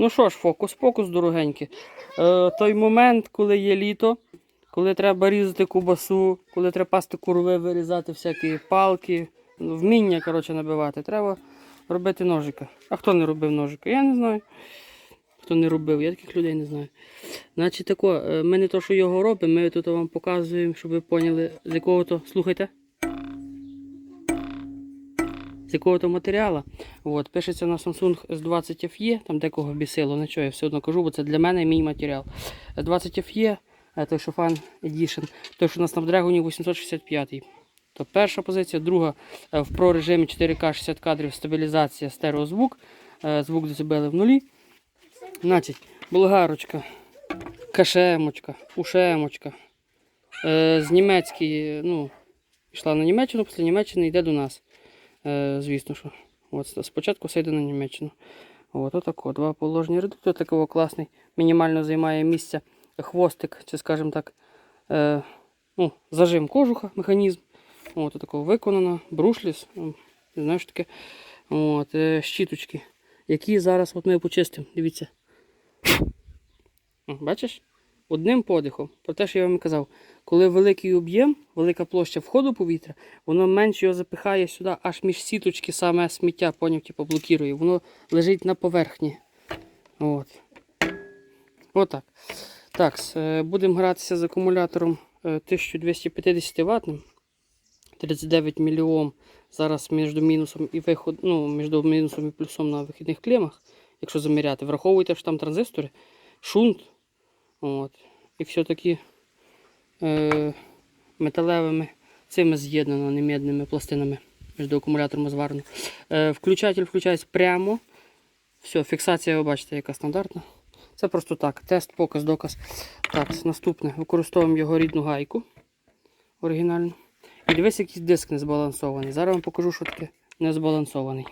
Ну що ж, фокус-покус, дорогенькі. Е, той момент, коли є літо, коли треба різати кубасу, коли треба пасти курви, вирізати всякі палки, вміння коротше, набивати, треба робити ножика. А хто не робив ножика? Я не знаю. Хто не робив, я таких людей не знаю. Значить, тако, е, ми не то, що його робимо, ми тут вам показуємо, щоб ви поняли, з якого то. Слухайте. З якого то матеріалу. От, пишеться на Samsung S20 FE, там декого бісило, нічого, я все одно кажу, бо це для мене мій матеріал. 20 FE, е, той, що Fan Edition, той, що на Snapdragon 865. То перша позиція, друга е, в Pro режимі 4К 60 кадрів стабілізація стереозвук. Е, Звук децибели в нулі. Значить, болгарочка, кашемочка, ушемочка. З німецької, ну, пішла на Німеччину, після Німеччини йде до нас. Е, звісно що. От, спочатку все йде на Німеччину. От, отако, два положені редуктор, такого класний. Мінімально займає місце хвостик, чи скажімо так, е, ну, зажим кожуха, механізм. От, отако виконано, брушліс, м, не таке. От, е, щіточки, які зараз от ми почистимо. Дивіться. Бачиш? Одним подихом. Про те, що я вам казав, коли великий об'єм, велика площа входу повітря, воно менше його запихає сюди, аж між сіточки саме сміття, поняв, типу, блокує. Воно лежить на поверхні. От. Отак. Так, е, будемо гратися з акумулятором е, 1250 ваттним. 39 мільйом зараз між мінусом і виход, ну, між мінусом і плюсом на вихідних клемах, якщо заміряти. Враховуйте, що там транзистори, шунт. От. І все-таки е, металевими цими з'єднано, не медними пластинами між акумулятором зварено. Е, включатель включається прямо. Все, фіксація, ви бачите, яка стандартна. Це просто так. Тест, показ, доказ. Так, наступне. Використовуємо його рідну гайку оригінальну. І дивись, якийсь диск незбалансований. Зараз вам покажу, що таке незбалансований.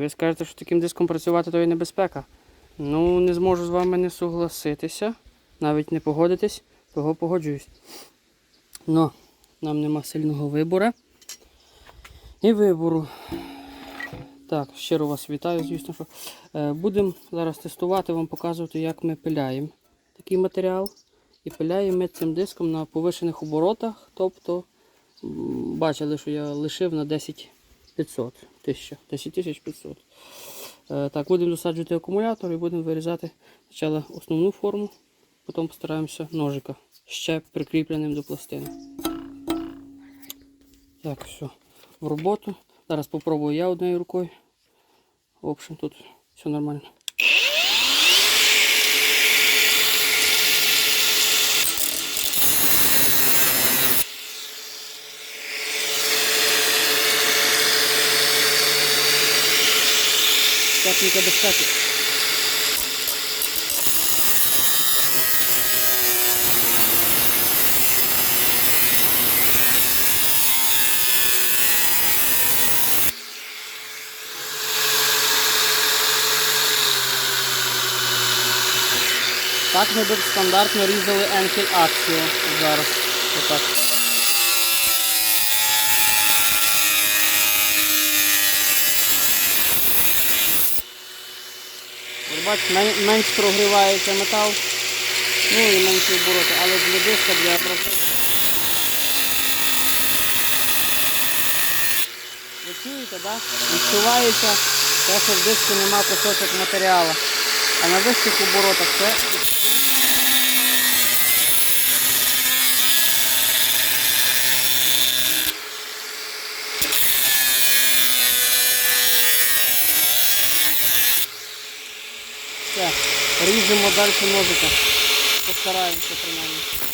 Ви скажете, що таким диском працювати то є небезпека. Ну, не зможу з вами не согласитися, навіть не погодитись, того погоджуюсь. Ну, нам нема сильного вибору. І вибору. Так, щиро вас вітаю, звісно, що. Е, Будемо зараз тестувати, вам показувати, як ми пиляємо такий матеріал. І пиляємо ми цим диском на повишених оборотах. Тобто, бачили, що я лишив на 10 500 1000, 10 500. Е, так, будемо досаджувати акумулятор і будемо вирізати спочатку основну форму, потім постараємося ножика ще прикріпленим до пластини. Так, все, в роботу. Зараз попробую я однією рукою. В общем, тут все нормально. Техніка безпеки. Так ми тут стандартно різали енкель акцію зараз. Отак. Бачите, менш прогрівається метал, ну і менші обороти, але для диска, для обробки. Ви чуєте. Да? Відчувається те, що в диску нема кусочок матеріалу. А на вищих оборотах це все. Ріжемо далі ножика. Постараємося принаймні.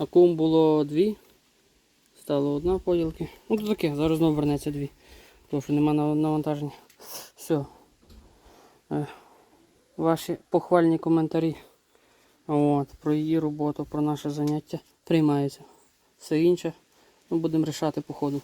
Такому було дві. Стало одна поділки. Ну то таке, зараз знову вернеться дві. Тому що нема навантаження. Все. Е, Ваші похвальні коментарі. От, про її роботу, про наше заняття приймаються. Все інше ми будемо рішати по ходу.